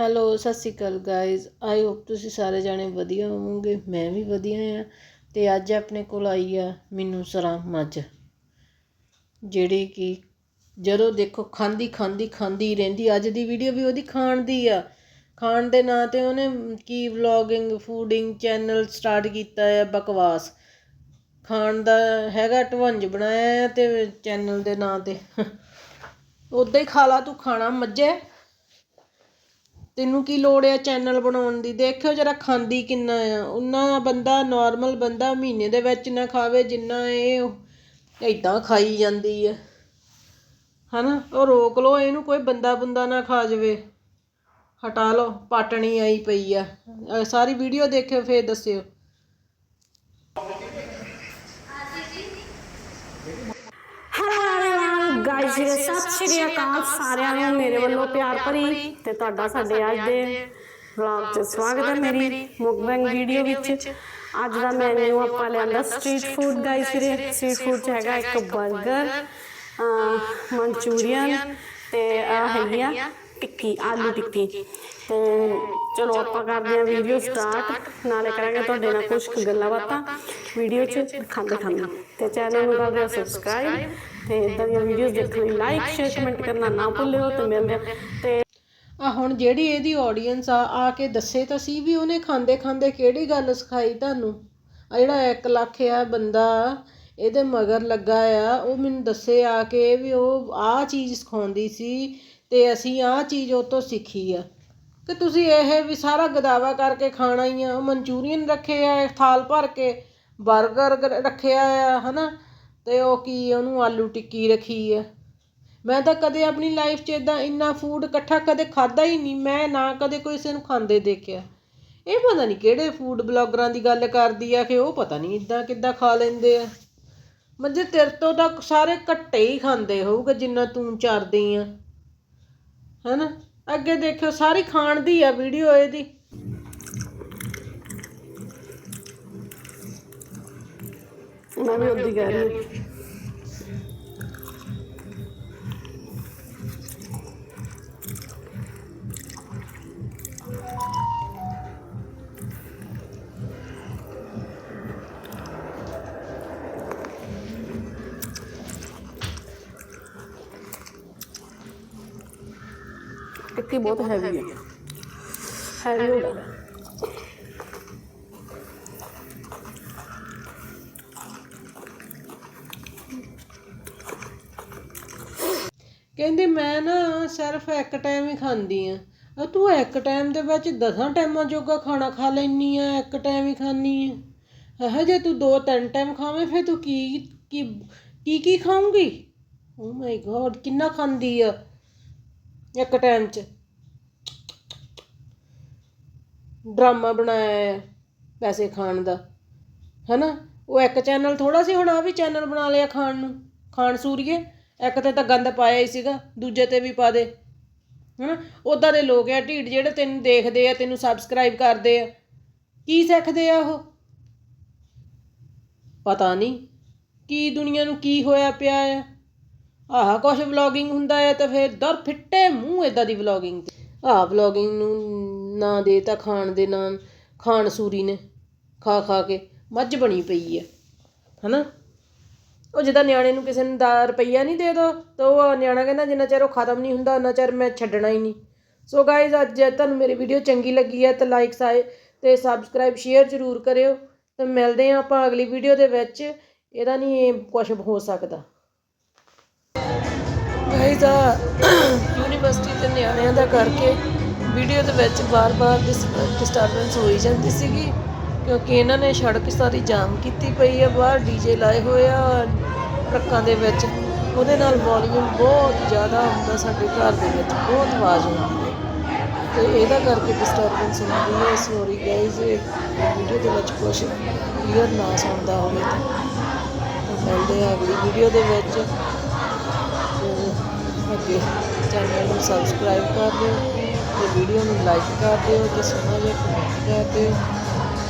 Hello ਸਤਿ ਸ਼੍ਰੀ ਅਕਾਲ guys I hope ਤੁਸੀਂ ਸਾਰੇ ਜਾਣੇ ਵਧੀਆ ਹੋਵੋਗੇ, ਮੈਂ ਵੀ ਵਧੀਆ ਆ ਤੇ ਅੱਜ ਆਪਣੇ ਕੋਲ ਆਈ ਆ ਮੈਨੂੰ ਸਰਾਂ ਮੱਝ। ਜਿਹੜੀ ਕਿ ਜਦੋਂ ਦੇਖੋ ਖਾਂਦੀ ਖਾਂਦੀ ਖਾਂਦੀ ਰਹਿੰਦੀ, ਅੱਜ ਦੀ ਵੀਡੀਓ ਵੀ ਉਹਦੀ ਖਾਣ ਦੀ ਆ। ਖਾਣ ਦੇ ਨਾਂ ਤੇ ਉਹਨੇ ਕੀ ਵਲੌਗਿੰਗ ਫੂਡਿੰਗ ਚੈਨਲ ਸਟਾਰਟ ਕੀਤਾ ਹੈ ਬਕਵਾਸ। ਖਾਣ ਦਾ ਹੈਗਾ ਢਵੰਜ ਬਣਾਇਆ ਹੈ ਤੇ ਚੈਨਲ ਦੇ ਨਾਂ ਤੇ। ਉਦਾਂ ਹੀ ਖਾ ਲਾ ਤੂੰ, ਖਾਣਾ ਮੱਝੇ। ਤੈਨੂੰ ਕੀ ਲੋੜ ਆ ਚੈਨਲ ਬਣਾਉਣ ਦੀ? ਦੇਖਿਓ ਜਰਾ ਖਾਂਦੀ ਕਿੰਨਾ ਆ। ਉਨਾ ਬੰਦਾ ਨੋਰਮਲ ਬੰਦਾ ਮਹੀਨੇ ਦੇ ਵਿੱਚ ਨਾ ਖਾਵੇ ਜਿੰਨਾ ਇਹ ਇੱਦਾਂ ਖਾਈ ਜਾਂਦੀ ਆ। ਨਾ ਉਹ ਰੋਕ ਲਓ, ਇਹਨੂੰ ਕੋਈ ਬੰਦਾ ਬੁੰਦਾ ਨਾ ਖਾ ਜਾਵੇ। ਹਟਾ ਲਓ, ਪਾਟਣੀ ਆਈ ਪਈ ਆ। ਸਾਰੀ ਵੀਡੀਓ ਦੇਖਿਓ, ਫਿਰ ਦੱਸਿਓ ਹੈਲੋ ਗਾਇਸ ਜੀ ਸਤਿ ਸ਼੍ਰੀ ਅਕਾਲ ਸਾਰਿਆਂ ਨੂੰ ਮੇਰੇ ਵੱਲੋਂ ਪਿਆਰ ਭਰੀ ਤੇ ਤੁਹਾਡਾ ਸਾਡੇ ਅੱਜ ਦੇ ਵਲੌਗ 'ਚ ਸਵਾਗਤ ਹੈ ਮੇਰੀ ਮੁਕਬੰਗ ਵੀਡੀਓ ਵਿੱਚ। ਅੱਜ ਦਾ ਮੈਨੂ ਆਪਾਂ ਲਿਆਂਦਾ ਸਟਰੀਟ ਫੂਡ ਗਾਇਸ ਵੀਰੇ। ਸਟਰੀਟ ਫੂਡ 'ਚ ਹੈਗਾ ਇੱਕ 버ਗਰ ਮਨਚੂਰੀਅਨ ਤੇ ਆ ਹੈਗੀ ਆ ਟਿੱਕੀ, ਆਲੂ ਟਿੱਕੀ। ਤੇ ਚਲੋ ਆਪਾਂ ਕਰਦੇ ਹਾਂ ਵੀਡੀਓ ਸਟਾਰਟ ਨਾਲੇ ਕਰਾਂਗੇ ਤੁਹਾਡੇ ਨਾਲ ਕੁਝ ਕੁ ਗੱਲਾਂ ਬਾਤਾਂ ਵੀਡੀਓ 'ਚ ਖਾਂਦੇ ਖਾਂਦੇ। ਤੇ ਚੈਨਲ ਨੂੰ ਕਰ ਦਿਓ ਸਬਸਕ੍ਰਾਈਬ ਤੇ ਇਦਾਂ ਦੀਆਂ ਵੀਡੀਓਜ਼ ਦੇਖਣ ਲਈ ਲਾਈਕ ਸ਼ੇਅਰ ਕਮੈਂਟ ਕਰਨਾ ਨਾ ਭੁੱਲਿਓ। ਤੇ ਮਿਲਦੇ ਤੇ ਆ ਹੁਣ ਜਿਹੜੀ ਇਹਦੀ ਆਡੀਅנס ਆ ਆ ਕੇ ਦੱਸੇ ਤਾਂ ਸੀ ਵੀ ਉਹਨੇ ਖਾਂਦੇ ਖਾਂਦੇ ਕਿਹੜੀ ਗੱਲ ਸਿਖਾਈ ਤੁਹਾਨੂੰ? ਆ ਜਿਹੜਾ 1 ਲੱਖ ਆ ਬੰਦਾ, ਇਹਦੇ ਮਗਰ ਲੱਗਾ ਆ, ਉਹ ਮੈਨੂੰ ਦੱਸੇ ਆ ਕੇ ਵੀ ਉਹ ਆਹ ਚੀਜ਼ ਸਿਖਾਉਂਦੀ ਸੀ ਤੇ ਅਸੀਂ ਆਹ ਚੀਜ਼ ਉਹ ਤੋਂ ਸਿੱਖੀ ਆ। ਕਿ ਤੁਸੀਂ ਇਹ ਵੀ ਸਾਰਾ ਗਦਾਵਾ ਕਰਕੇ ਖਾਣਾ ਹੀ ਆ। ਉਹ ਮਨਚੂਰੀਅਨ ਰੱਖੇ ਆ ਥਾਲ ਭਰ ਕੇ ਬਰਗਰ ਰੱਖਿਆ ਆ, ਹਨਾ? ਤੇ ਉਹ ਕੀ ਉਹਨੂੰ ਆਲੂ ਟਿੱਕੀ ਰੱਖੀ ਆ। ਮੈਂ ਤਾਂ ਕਦੇ ਆਪਣੀ ਲਾਈਫ 'ਚ ਇਦਾਂ ਇੰਨਾ ਫੂਡ ਇਕੱਠਾ ਕਦੇ ਖਾਦਾ ਹੀ ਨਹੀਂ। ਮੈਂ ਨਾ ਕਦੇ ਕੋਈ ਕਿਸੇ ਨੂੰ ਖਾਂਦੇ ਦੇਖਿਆ। ਇਹ ਪਤਾ ਨਹੀਂ ਕਿਹੜੇ ਫੂਡ ਬਲੌਗਰਾਂ ਦੀ ਗੱਲ ਕਰਦੀ ਆ ਕਿ ਉਹ ਪਤਾ ਨਹੀਂ ਇਦਾਂ ਕਿੱਦਾਂ ਖਾ ਲੈਂਦੇ ਆ। ਮੱਝੇ ਤੇਰੇ ਤੋਂ ਤਾਂ ਸਾਰੇ ਘੱਟੇ ਹੀ ਖਾਂਦੇ ਹੋਊਗਾ ਜਿੰਨਾ ਤੂੰ ਚਰਦੀ ਆ। ਹੈਨਾ? ਅੱਗੇ ਦੇਖਿਓ, ਸਾਰੀ ਖਾਣ ਦੀ ਆ ਵੀਡੀਓ ਇਹਦੀ। ਮੈਂ ਵੀ ਉਦੋਂ ਕਹਿ ਰਹੀ ਹਾਂ। ਟਿੱਕੀ ਬਹੁਤ ਹੈਵੀ ਹੈ ਹੈਵੀ ਹੋ ਗਿਆ। ਕਹਿੰਦੀ ਮੈਂ ਨਾ ਸਿਰਫ ਇੱਕ ਟਾਈਮ ਹੀ ਖਾਂਦੀ ਆ। ਆ ਤੂੰ ਇੱਕ ਟਾਈਮ ਦੇ ਵਿੱਚ ਦਸਾਂ ਟਾਈਮਾਂ ਜੋਗਾ ਖਾਣਾ ਖਾ ਲੈਨੀ ਆ ਇੱਕ ਟਾਈਮ ਹੀ ਖਾਨੀ ਆ। ਇਹ ਜੇ ਤੂੰ ਦੋ ਤਿੰਨ ਟਾਈਮ ਖਾਵੇਂ ਫਿਰ ਤੂੰ ਕੀ ਕੀ ਕੀ ਕੀ ਖਾਉਂਗੀ ਓ ਮਾਈ ਗॉड ਕਿੰਨਾ ਖਾਂਦੀ ਆ। ਇੱਕ ਟਾਈਮ 'ਚ। ਡਰਾਮਾ ਬਣਾਇਆ ਪੈਸੇ ਖਾਣ ਦਾ। ਹੈਨਾ? ਉਹ ਇੱਕ ਚੈਨਲ ਥੋੜਾ ਸੀ ਹੁਣ ਆ ਵੀ ਚੈਨਲ ਬਣਾ ਲਿਆ ਖਾਣ ਨੂੰ। ਖਾਣ ਸੂਰੀਏ। ਇੱਕ ਤੇ ਤਾਂ ਗੰਦ ਪਾਇਆ ਹੀ ਸੀਗਾ, ਦੂਜੇ ਤੇ ਵੀ ਪਾ ਦੇ। ਹਨਾ? ਉਦਾਂ ਦੇ ਲੋਕ ਆ ਢੀਡ ਜਿਹੜੇ ਤੈਨੂੰ ਦੇਖਦੇ ਆ, ਤੈਨੂੰ ਸਬਸਕ੍ਰਾਈਬ ਕਰਦੇ ਆ। ਕੀ ਸਿੱਖਦੇ ਆ ਉਹ? ਪਤਾ ਨਹੀਂ। ਕੀ ਦੁਨੀਆ ਨੂੰ ਕੀ ਹੋਇਆ ਪਿਆ ਆ? ਆਹ ਕੁਛ ਵਲੌਗਿੰਗ ਹੁੰਦਾ ਹੈ ਤਾਂ ਫਿਰ ਦਰ ਫਿੱਟੇ ਮੂੰਹ ਇਦਾਂ ਦੀ ਵਲੌਗਿੰਗ ਆਹ ਵਲੌਗਿੰਗ ਨੂੰ ਨਾਂ ਦੇ ਤਾਂ ਖਾਣ ਦੇ ਨਾਂ ਖਾਣ ਸੂਰੀ ਨੇ, ਖਾ ਖਾ ਕੇ ਮੱਝ ਬਣੀ ਪਈ ਹੈ, ਹਨਾ? ਉਹ ਜਿੱਦਾਂ ਨਿਆਣੇ ਨੂੰ ਕਿਸੇ ਨੂੰ ਦਾ ਰੁਪਈਆ ਨਹੀਂ ਦੇ ਦੋ, ਤਾਂ ਉਹ ਨਿਆਣਾ ਕਹਿੰਦਾ ਜਿੰਨਾ ਚਿਰ ਉਹ ਖਤਮ ਨਹੀਂ ਹੁੰਦਾ ਉਹਨਾਂ ਚਿਰ ਮੈਂ ਛੱਡਣਾ ਹੀ ਨਹੀਂ। ਸੋ ਗਾਇਜ਼ ਅੱਜ ਜੇ ਤੁਹਾਨੂੰ ਮੇਰੀ ਵੀਡੀਓ ਚੰਗੀ ਲੱਗੀ ਹੈ ਤਾਂ ਲਾਈਕ ਸਾਏ ਤੇ ਸਬਸਕ੍ਰਾਈਬ ਸ਼ੇਅਰ ਜ਼ਰੂਰ ਕਰਿਓ। ਤੇ ਮਿਲਦੇ ਹਾਂ ਆਪਾਂ ਅਗਲੀ ਵੀਡੀਓ ਦੇ ਵਿੱਚ। ਇਹਦਾ ਨਹੀਂ ਕੁਝ ਹੋ ਸਕਦਾ। ਗਾਇਜ਼ ਆ ਯੂਨੀਵਰਸਿਟੀ ਦੇ ਨਿਆਣਿਆਂ ਦਾ ਕਰਕੇ ਵੀਡੀਓ ਦੇ ਵਿੱਚ ਬਾਰ-ਬਾਰ ਡਿਸਟਰਬੈਂਸ ਹੋਈ ਜਾਂਦੀ ਸੀਗੀ, ਕਿਉਂਕਿ ਇਹਨਾਂ ਨੇ ਸੜਕ ਸਾਰੀ ਜਾਮ ਕੀਤੀ ਪਈ ਆ, ਬਾਹਰ ਡੀਜੇ ਲਾਏ ਹੋਏ ਆ, ਟਰੱਕਾਂ ਦੇ ਵਿੱਚ। ਉਹਦੇ ਨਾਲ ਵੋਲਿਊਮ ਬਹੁਤ ਜ਼ਿਆਦਾ ਹੁੰਦਾ ਸਾਡੇ ਘਰ ਦੇ ਵਿੱਚ, ਬਹੁਤ ਆਵਾਜ਼ ਆਉਂਦੀ ਹੈ। ਤੇ ਇਹਦਾ ਕਰਕੇ ਡਿਸਟਰਬੈਂਸ ਹੁੰਦੀ ਹੈ ਸੌਰੀ ਗਾਇਜ਼ ਵੀਡੀਓ ਦੇ ਵਿੱਚ ਕੁਝ ਕਲੀਅਰ ਨਾ ਸੁਣਦਾ ਹੋਵੇ ਤਾਂ। ਤਾਂ ਮਿਲਦੇ ਆ ਅਗਲੀ ਵੀਡੀਓ ਦੇ ਵਿੱਚ। ਅੱਗੇ ਚੈਨਲ ਨੂੰ ਸਬਸਕ੍ਰਾਈਬ ਕਰ ਦਿਓ ਤੇ ਵੀਡੀਓ ਨੂੰ ਲਾਈਕ ਕਰ ਦਿਓ ਤੇ ਸੋਹਣਾ ਜਿਹਾ ਕਮੈਂਟ ਕਰ ਦਿਓ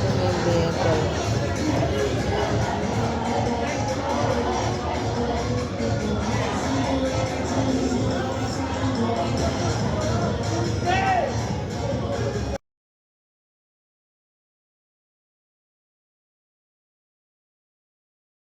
ਤੇ ਮਿਲਦੇ ਆ ਕੱਲ੍ਹ।